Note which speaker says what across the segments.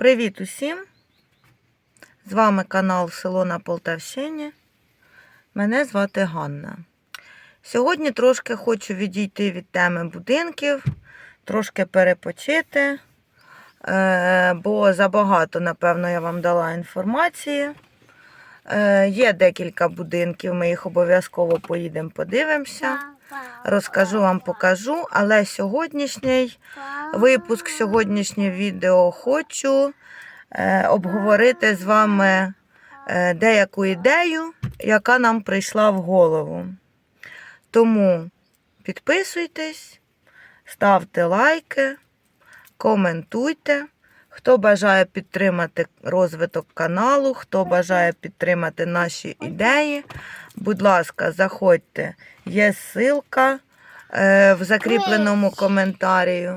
Speaker 1: Привіт усім! З вами канал Село на Полтавщині. Мене звати Ганна. Сьогодні трошки хочу відійти від теми будинків, трошки перепочити, е, бо забагато, напевно, я вам дала інформації. Е, Є декілька будинків, ми їх обов'язково поїдемо, подивимося. Розкажу вам, покажу, але сьогоднішній випуск, сьогоднішнє відео хочу е, обговорити з вами е, деяку ідею, яка нам прийшла в голову. Тому підписуйтесь, ставте лайки, коментуйте. Хто бажає підтримати розвиток каналу, хто бажає підтримати наші ідеї, будь ласка, заходьте. Є ссылка е, в закріпленому коментарі.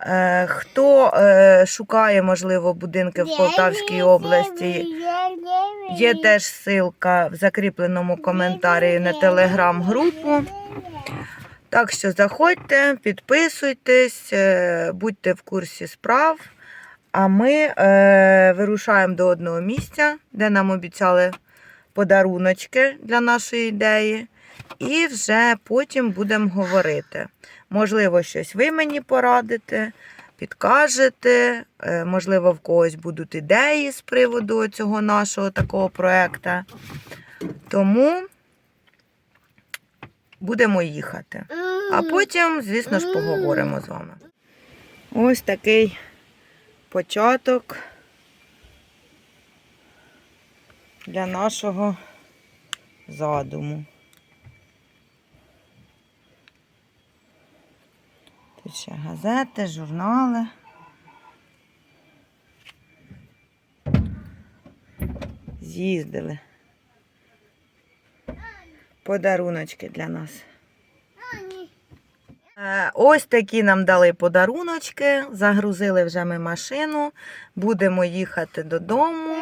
Speaker 1: Е, хто е, шукає, можливо, будинки в Полтавській області, є теж ссылка в закріпленому коментарі на телеграм-групу. Так що заходьте, підписуйтесь, е, будьте в курсі справ. А ми е, вирушаємо до одного місця, де нам обіцяли подаруночки для нашої ідеї. І вже потім будемо говорити. Можливо, щось ви мені порадите, підкажете, е, можливо, в когось будуть ідеї з приводу цього нашого такого проекту. Тому будемо їхати. А потім, звісно ж, поговоримо з вами. Ось такий початок для нашого задуму. Тут ще газети, журнали. З'їздили. Подаруночки для нас. Е, Ось такі нам дали подаруночки. Загрузили вже ми машину. Будемо їхати додому.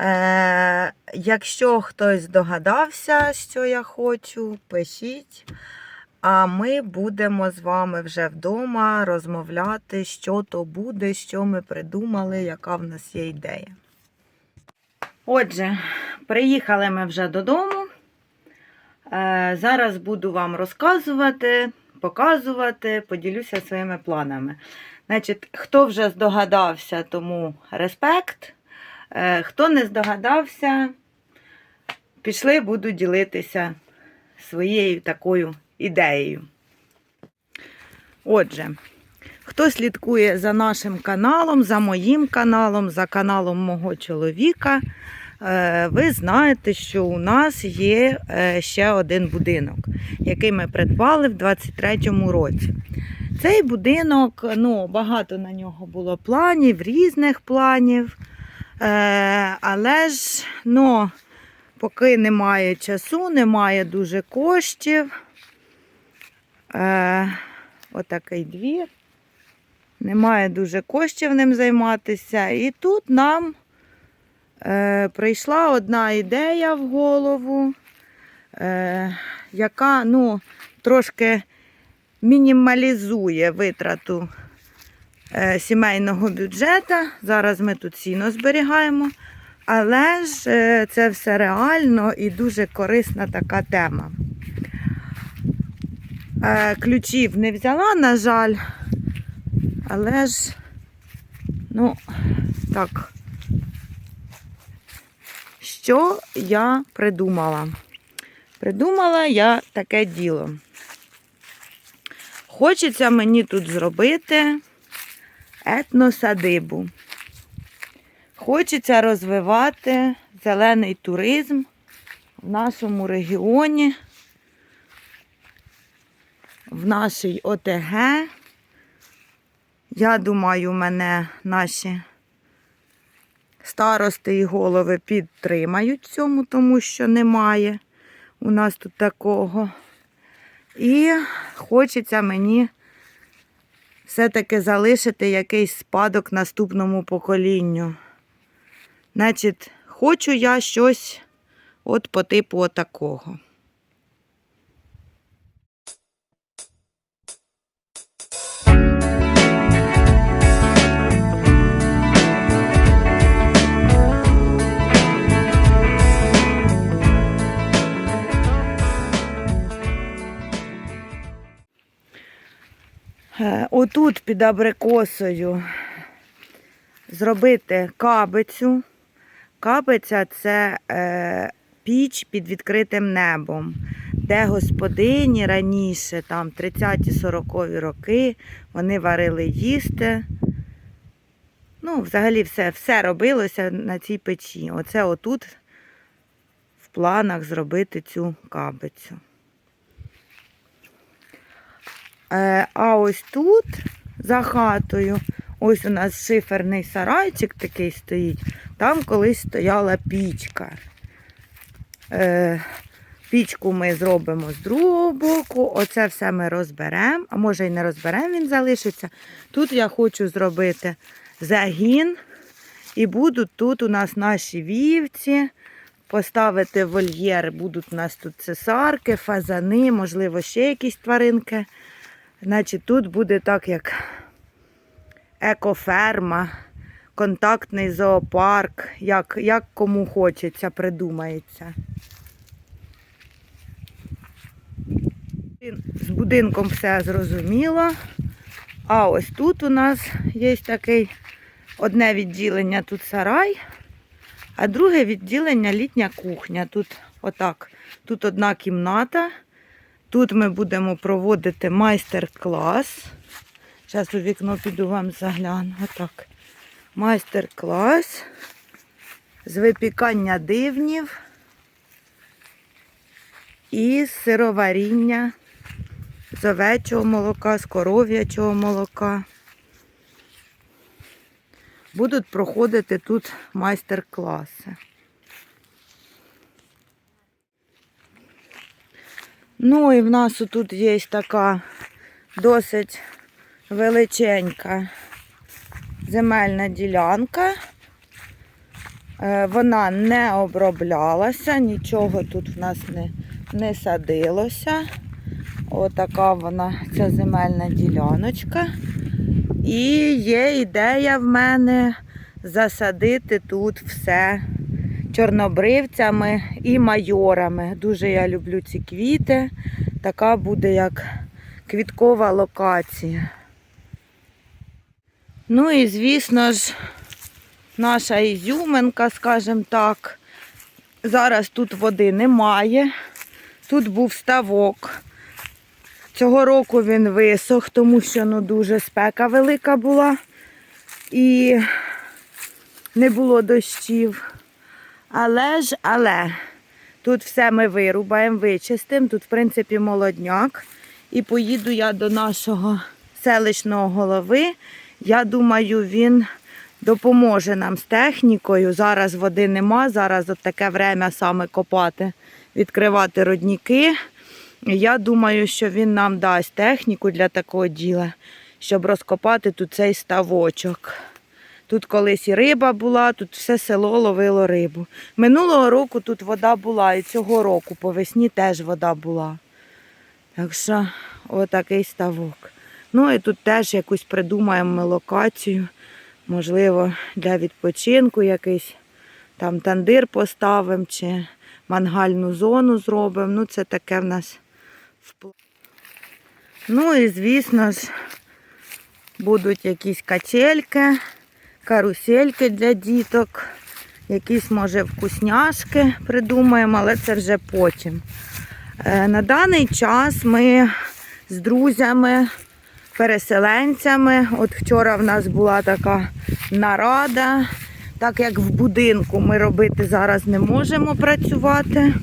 Speaker 1: Е, якщо хтось здогадався, що я хочу, пишіть. А ми будемо з вами вже вдома розмовляти, що то буде, що ми придумали, яка в нас є ідея. Отже, приїхали ми вже додому. Е, зараз буду вам розказувати, показувати, поділюся своїми планами. Значить, хто вже здогадався, тому респект. Е, Хто не здогадався, пішли, буду ділитися своєю такою ідеєю. Отже, хто слідкує за нашим каналом, за моїм каналом, за каналом мого чоловіка, е, ви знаєте, що у нас є е, ще один будинок, який ми придбали в 23-му році. Цей будинок, ну, багато на нього було планів, різних планів. Е, але ж, ну, поки немає часу, немає дуже коштів. Е, отакий двір. Немає дуже коштів ним займатися. І тут нам е, прийшла одна ідея в голову, е, яка ну, трошки мінімалізує витрату сімейного бюджету. Зараз ми тут сіно зберігаємо. Але ж е, це все реально і дуже корисна така тема. Е, Ключів не взяла, на жаль, але ж, ну, так, що я придумала? Придумала я таке діло. Хочеться мені тут зробити етносадибу. Хочеться розвивати зелений туризм в нашому регіоні, в нашій ОТГ. Я думаю, мене наші старости і голови підтримають цьому, тому що немає у нас тут такого. І хочеться мені все-таки залишити якийсь спадок наступному поколінню. Значить, хочу я щось от по типу отакого. Отут під абрикосою зробити кабицю. Кабиця це е, піч під відкритим небом, де господині раніше, там 30-40 роки, вони варили їсти. Ну, взагалі все, все робилося на цій печі. Оце отут в планах зробити цю кабицю. Е, а ось тут, за хатою, ось у нас шиферний сарайчик такий стоїть. Там колись стояла пічка. Е, пічку ми зробимо з другого боку. Оце все ми розберемо, а може і не розберемо, він залишиться. Тут я хочу зробити загін. І будуть тут у нас наші вівці. Поставити вольєр, будуть у нас тут цесарки, фазани, можливо, ще якісь тваринки. Значить, тут буде так, як екоферма, контактний зоопарк, як, як кому хочеться, придумається. З будинком все зрозуміло. А ось тут у нас є такий одне відділення тут сарай, а друге відділення літня кухня. Тут отак. Тут одна кімната. Тут ми будемо проводити майстер-клас. Зараз у вікно піду вам загляну. Отак. Майстер-клас з випікання дивнів і сироваріння з овечого молока, з коров'ячого молока. Будуть проходити тут майстер-класи. Ну і в нас тут є така досить величенька земельна ділянка. Е, Вона не оброблялася, нічого тут в нас не, не садилося. Отака вона, ця земельна діляночка. І є ідея в мене засадити тут все чорнобривцями і майорами. Дуже я люблю ці квіти. Така буде як квіткова локація. Ну і, звісно ж, наша ізюминка, скажімо так. Зараз тут води немає. Тут був ставок. Цього року він висох, тому що ну, дуже спека велика була і не було дощів. Але ж, але, тут все ми вирубаємо, вичистимо. Тут, в принципі, молодняк. І поїду я до нашого селищного голови. Я думаю, він допоможе нам з технікою. Зараз води нема, зараз от таке время саме копати, відкривати родніки. Я думаю, що він нам дасть техніку для такого діла, щоб розкопати тут цей ставочок. Тут колись і риба була, тут все село ловило рибу. Минулого року тут вода була, і цього року по весні теж вода була. Так що отакий ставок. Ну і тут теж якусь придумаємо локацію. Можливо, для відпочинку якийсь там тандир поставимо чи мангальну зону зробимо. Ну, це таке в нас в Ну і звісно ж, будуть якісь качельки, карусельки для діток, якісь, може, вкусняшки придумаємо, але це вже потім. Е, На даний час ми з друзями, переселенцями, от вчора в нас була така нарада, так як в будинку ми робити зараз не можемо працювати.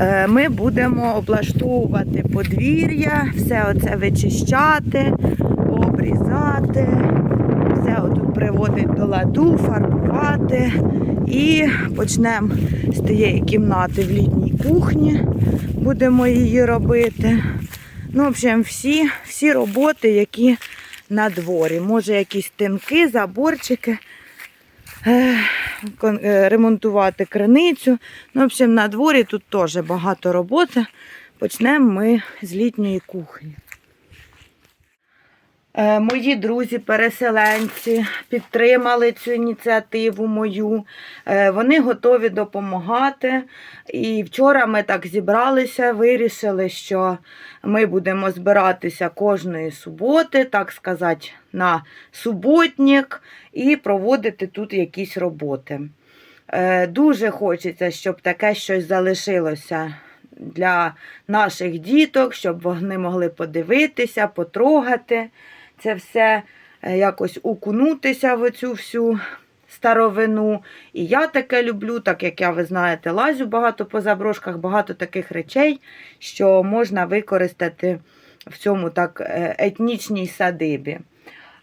Speaker 1: Е, Ми будемо облаштовувати подвір'я, все оце вичищати, обрізати, приводити до ладу, фарбувати. І почнемо з тієї кімнати в літній кухні. Будемо її робити. Ну, в общем, всі, всі роботи, які на дворі. Може, якісь тинки, заборчики е, е, ремонтувати криницю. Ну, в общем, на дворі тут теж багато роботи. Почнемо ми з літньої кухні. Е, Мої друзі-переселенці підтримали цю ініціативу мою. Е, Вони готові допомагати. І вчора ми так зібралися, вирішили, що ми будемо збиратися кожної суботи, так сказати, на суботник і проводити тут якісь роботи. Е, Дуже хочеться, щоб таке щось залишилося для наших діток, щоб вони могли подивитися, потрогати це все, е, якось укунутися в цю всю старовину. І я таке люблю, так як я, ви знаєте, лазю багато по заброшках, багато таких речей, що можна використати в цьому так е, етнічній садибі.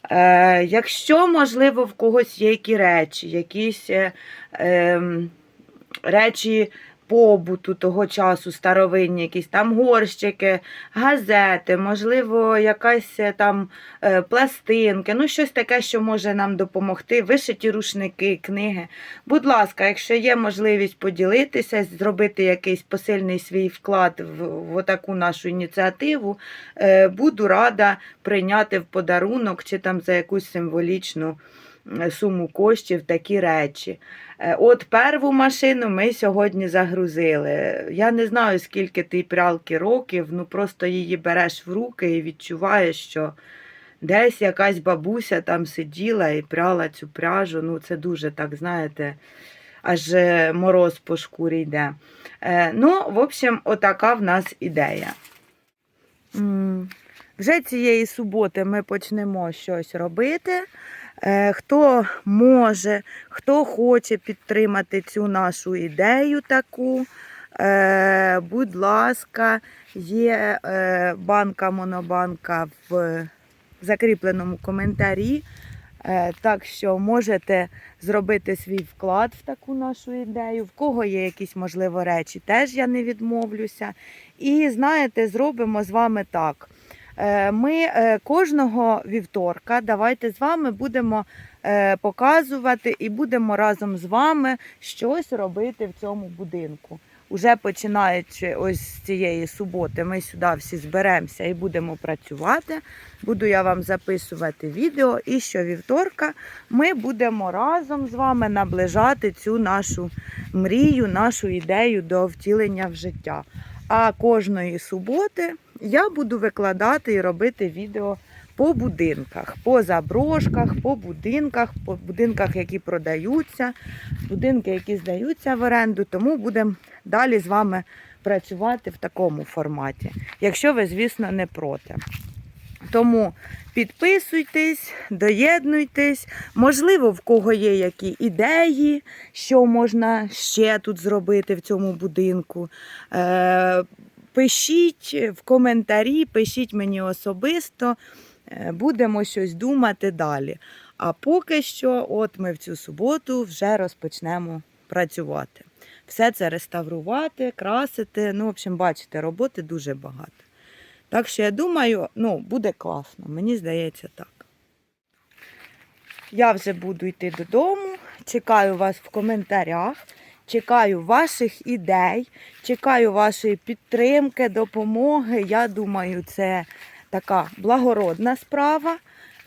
Speaker 1: Е, якщо, можливо, в когось є які речі, якісь е, ем, речі побуту того часу, старовинні, якісь там горщики, газети, можливо, якась е, там е, пластинки, ну щось таке, що може нам допомогти, вишиті рушники, книги. Будь ласка, якщо є можливість поділитися, зробити якийсь посильний свій вклад в, в таку нашу ініціативу, е, буду рада прийняти в подарунок чи там за якусь символічну суму коштів такі речі. Е, От перву машину ми сьогодні загрузили. Я не знаю, скільки тій прялки років, ну просто її береш в руки і відчуваєш, що десь якась бабуся там сиділа і пряла цю пряжу. Ну, це дуже так, знаєте, аж е, мороз по шкурі йде. Е, Ну, в общем, отака в нас ідея. Вже цієї суботи ми почнемо щось робити. Е, Хто може, хто хоче підтримати цю нашу ідею таку, е, будь ласка, є е, банка Монобанка в закріпленому коментарі. Так що можете зробити свій вклад в таку нашу ідею. В кого є якісь, можливо, речі, теж я не відмовлюся. І знаєте, зробимо з вами так. Е, Ми е, кожного вівторка давайте з вами будемо е, показувати і будемо разом з вами щось робити в цьому будинку. Уже починаючи ось з цієї суботи, ми сюди всі зберемося і будемо працювати. Буду я вам записувати відео. І щовівторка ми будемо разом з вами наближати цю нашу мрію, нашу ідею до втілення в життя. А кожної суботи я буду викладати і робити відео по будинках, по заброшках, по будинках, по будинках, які продаються, будинки, які здаються в оренду. Тому будемо далі з вами працювати в такому форматі, якщо ви, звісно, не проти. Тому підписуйтесь, доєднуйтесь. Можливо, в кого є які ідеї, що можна ще тут зробити в цьому будинку. Е, Пишіть в коментарі, пишіть мені особисто, Е, будемо щось думати далі. А поки що, от ми в цю суботу вже розпочнемо працювати. Все це реставрувати, красити. Ну, в общем, бачите, роботи дуже багато. Так що я думаю, ну, буде класно. Мені здається так. Я вже буду йти додому. Чекаю вас в коментарях. Чекаю ваших ідей, чекаю вашої підтримки, допомоги. Я думаю, це така благородна справа,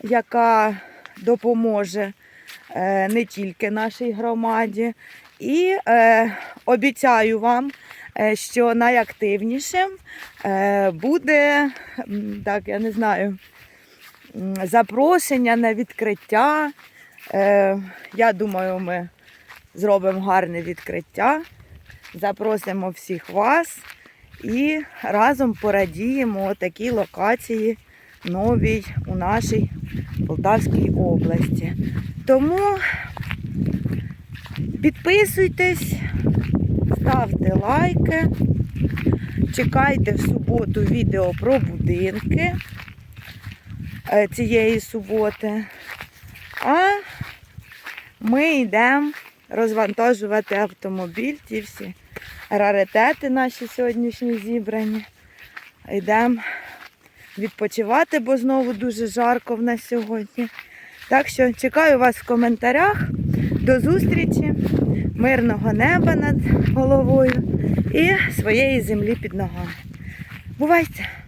Speaker 1: яка допоможе е, не тільки нашій громаді. І е, обіцяю вам, е, що найактивнішим е, буде, так, я не знаю, запрошення на відкриття. Я думаю, ми зробимо гарне відкриття. Запросимо всіх вас і разом порадіємо такій локації новій у нашій Полтавській області. Тому підписуйтесь, ставте лайки, чекайте в суботу відео про будинки е, цієї суботи. А ми йдемо розвантажувати автомобіль, ті всі раритети наші сьогоднішні зібрані. Йдемо відпочивати, бо знову дуже жарко в нас сьогодні. Так що чекаю вас в коментарях. До зустрічі, мирного неба над головою і своєї землі під ногами. Бувайте!